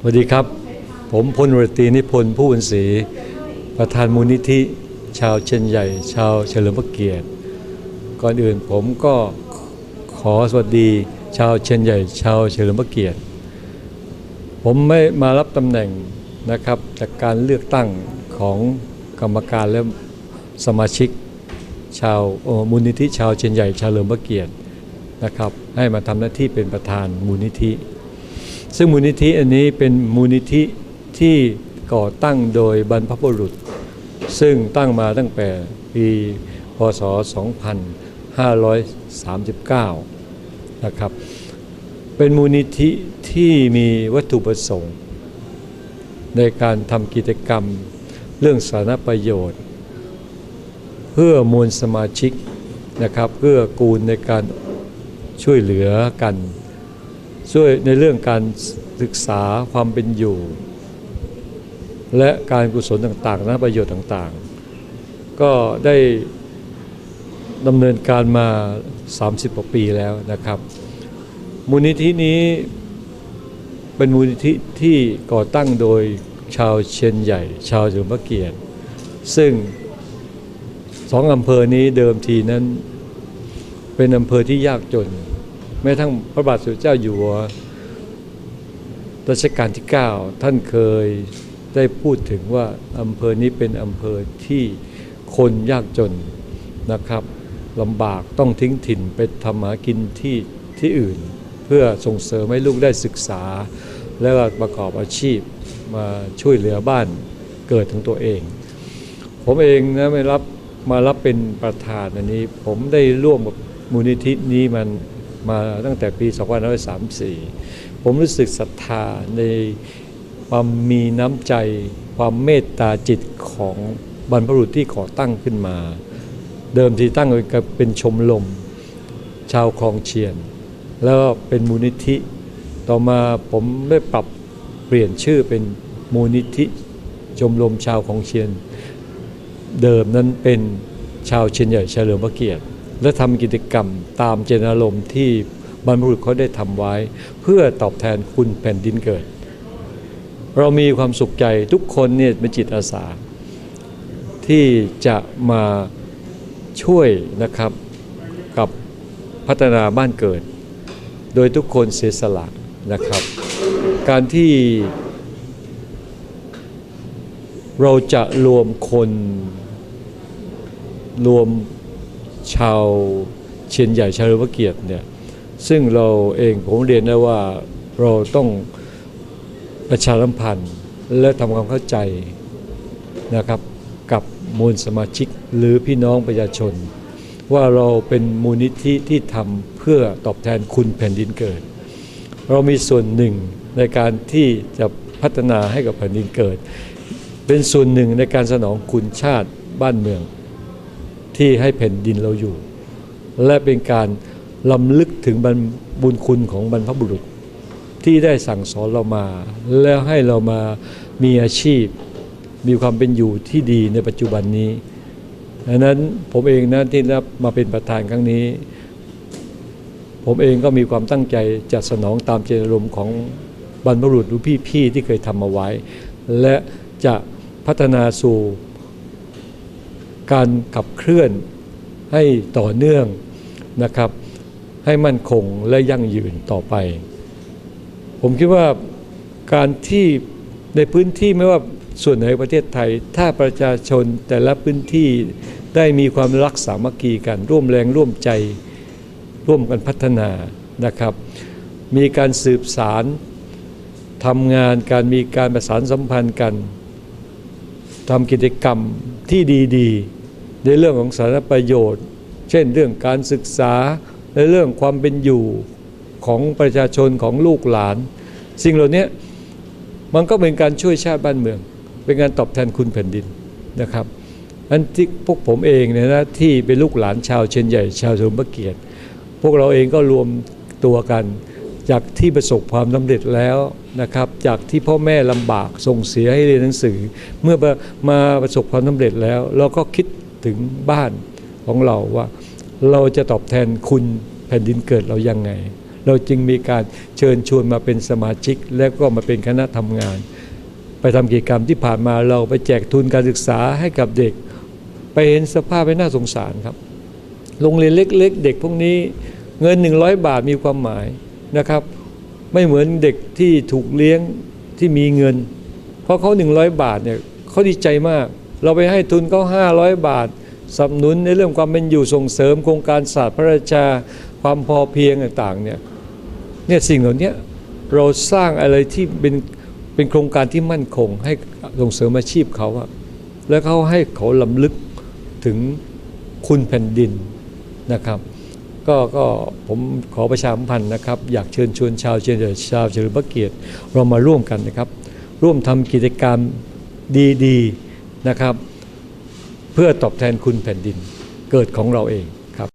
สวัสดีครับ ผมพลวตรีนิพนธ์ผู้บุญศรีประธานมูลนิธิ ชาวเชียนใหญ่ ชาวเฉลิมพระเกียรติ ก่อนอื่นผมก็ขอสวัสดีชาวเชียนใหญ่ ชาวเฉลิมพระเกียรติ ผมไม่มารับตำแหน่งนะครับจากการเลือกตั้งของกรรมการและสมาชิก ชาวมูลนิธิชาวเชียนใหญ่ ชาวเฉลิมพระเกียรตินะครับ ให้มาทำหน้าที่เป็นประธานมูลนิธิ ซึ่งมูลนิธิอันนี้เป็นมูลนิธิที่ก่อตั้งโดยบรรพบุรุษ ซึ่งตั้งมาตั้งแต่ปีพศ 2539 นะครับ เป็นมูลนิธิที่มีวัตถุประสงค์ ในการทำกิจกรรมเรื่องสาธารณประโยชน์ เพื่อมวลสมาชิกนะครับเพื่อกูลในการช่วยเหลือกัน ช่วยในเรื่องการศึกษาความเป็นอยู่ และการกุศลต่างๆนะประโยชน์ต่างๆ ก็ได้ดำเนินการมา 30กว่าปีแล้วนะครับ มูลนิธินี้เป็นมูลนิธิที่ก่อตั้งโดยชาวเชียนใหญ่ ชาวเฉลิมพระเกียรติ ซึ่งสองอำเภอนี้เดิมทีนั้น เป็นอำเภอที่ยากจน แม้ทั้งพระบาทสมเด็จเจ้าอยู่หัวรัชกาลที่ 9 ท่านเคยได้พูดถึงว่าอำเภอนี้เป็นอำเภอที่คนยากจนนะครับลำบากต้องทิ้งถิ่นไปทำหากินที่ที่อื่น เพื่อส่งเสริมให้ลูกได้ศึกษา แล้วประกอบอาชีพมาช่วยเหลือบ้านเกิดของตัวเอง ผมเองนะไม่รับมารับเป็นประธานอันนี้ ผมได้ร่วมกับมูลนิธินี้มัน มาตั้งแต่ปี 2534 ผมรู้สึกศรัทธาในความมีน้ำใจ ความเมตตาจิตของบรรพบุรุษที่ก่อตั้งขึ้นมา เดิมทีตั้งไว้กับเป็นชมรมชาวคลองเชียน แล้วก็เป็นมูลนิธิ ต่อมาผมได้ปรับเปลี่ยนชื่อเป็นมูลนิธิชมรมชาวคลองเชียน เดิมนั้นเป็นชาวเชียนใหญ่เฉลิมพระเกียรติ และทำกิจกรรมตามเจตนารมณ์ที่บรรพบุรุษเขาได้ทำไว้ เพื่อตอบแทนคุณแผ่นดินเกิด เรามีความสุขใจทุกคนเนี่ยเป็นจิตอาสา ที่จะมาช่วยนะครับกับพัฒนาบ้านเกิด โดยทุกคนเสียสละนะครับ การที่เราจะรวมคนรวม ชาวเชียนใหญ่ชาวเฉลิมพระเกียรติเนี่ยซึ่งเราเองผมเรียนได้ว่าเราต้องประชาสัมพันธ์และทำความเข้าใจนะครับกับมูลสมาชิกหรือพี่น้องประชาชน ว่าเราเป็นมูลนิธิที่ทำเพื่อตอบแทนคุณแผ่นดินเกิด เรามีส่วนหนึ่งในการที่จะพัฒนาให้กับแผ่นดินเกิด เป็นส่วนหนึ่งในการสนองคุณชาติบ้านเมือง ที่ให้แผ่นดินเราอยู่ และเป็นการลำลึกถึงบ,บุญคุณของบรรพบุรุษ ที่ได้สั่งสอนเรามา แล้วให้เรามามีอาชีพ มีความเป็นอยู่ที่ดีในปัจจุบันนี้ดังนั้นผมเองนะที่รับมาเป็นประธานครั้งนี้ ผมเองก็มีความตั้งใจจะสนองตามเจตนารมณ์ของบรรพบุรุษหรือพี่ๆที่เคยทำมาไว้ และจะพัฒนาสู่ การขับเคลื่อนให้ต่อเนื่องนะครับ ให้มั่นคงและยั่งยืนต่อไป ผมคิดว่าการที่ในพื้นที่ไม่ว่าส่วนไหนประเทศไทย ถ้าประชาชนแต่ละพื้นที่ได้มีความรักสามัคคีกัน ร่วมแรงร่วมใจร่วมกันพัฒนานะครับ มีการสืบสารทำงานการมีการประสานสัมพันธ์กันทำกิจกรรมที่ดี ๆ ในเรื่องของสารประโยชน์ เช่นเรื่องการศึกษาในเรื่องความเป็นอยู่ของประชาชนของลูกหลาน สิ่งเหล่านี้มันก็เป็นการช่วยชาติบ้านเมือง เป็นการตอบแทนคุณแผ่นดินนะครับอันที่พวกผมเองเนี่ยนะที่เป็นลูกหลานชาวเชียนใหญ่ชาวสมพระเกียรติ พวกเราเองก็รวมตัวกันจากที่ประสบความสำเร็จแล้วนะครับจากที่พ่อแม่ลำบากส่งเสียให้เรียนหนังสือ เมื่อมาประสบความสำเร็จแล้ว เราก็คิด ถึงบ้านของเราว่า เราจะตอบแทนคุณแผ่นดินเกิดเรายังไง เราจึงมีการเชิญชวนมาเป็นสมาชิก แล้วก็มาเป็นคณะทำงาน ไปทำกิจกรรมที่ผ่านมาเราไปแจกทุนการศึกษาให้กับเด็ก ไปเห็นสภาพไปน่าสงสารครับ โรงเรียนเล็ก ๆ เด็กพวกนี้เงิน 100 บาทมีความหมายนะครับ ไม่เหมือนเด็กที่ถูกเลี้ยงที่มีเงิน เพราะเขา 100 บาทเนี่ยเขาดีใจมาก เราไปให้ทุนเขา500 บาทสนับสนุนในเรื่องความเป็นอยู่ส่งเสริมโครงการศาสตร์พระราชาความพอเพียงต่างๆเนี่ยเนี่ยสิ่งเหล่านี้เราสร้างอะไรที่เป็นเป็นโครงการที่มั่นคง ให้ส่งเสริมอาชีพเขาอะแล้วเขาให้เขาลำลึกถึงคุณแผ่นดินนะครับก็ก็ผมขอประชาสัมพันธ์นะครับ อยากเชิญชวนชาวเชียงใหม่ชาวเฉลิมพระเกียรติเรามาร่วมกันนะครับ ร่วมทำกิจกรรมดีๆ นะครับ เพื่อตอบแทนคุณแผ่นดินเกิดของเราเอง